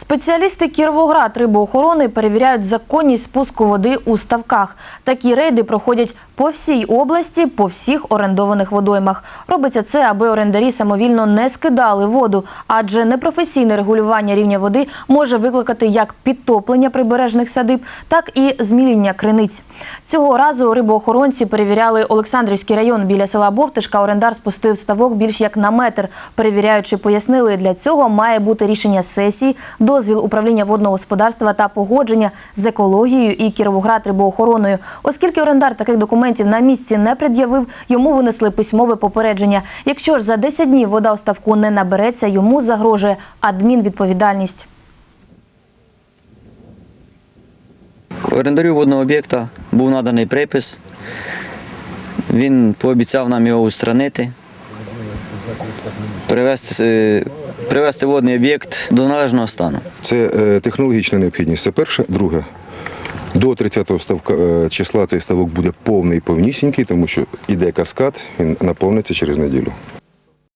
Спеціалісти Кіровоград рибоохорони перевіряють законність спуску води у ставках. Такі рейди проходять по всій області, по всіх орендованих водоймах. Робиться це, аби орендарі самовільно не скидали воду, адже непрофесійне регулювання рівня води може викликати як підтоплення прибережних садиб, так і зміління криниць. Цього разу рибоохоронці перевіряли Олександрівський район біля села Бовтишка. Орендар спустив ставок більш як на метр. Перевіряючи, пояснили, для цього має бути рішення сесії, дозвіл управління водного господарства та погодження з екологією і Кіровоград рибоохороною. Оскільки орендар таких документів на місці не пред'явив, йому винесли письмове попередження. Якщо ж за 10 днів вода у ставку не набереться, йому загрожує адмінвідповідальність. Орендарю водного об'єкта був наданий припис. Він пообіцяв нам його устранити, привести, е, привести водний об'єкт до належного стану. Це е, технологічна необхідність. Це перше. Друге. До 30-го ставка, е, числа цей ставок буде повний повнісінький, тому що іде каскад, він наповниться через неділю.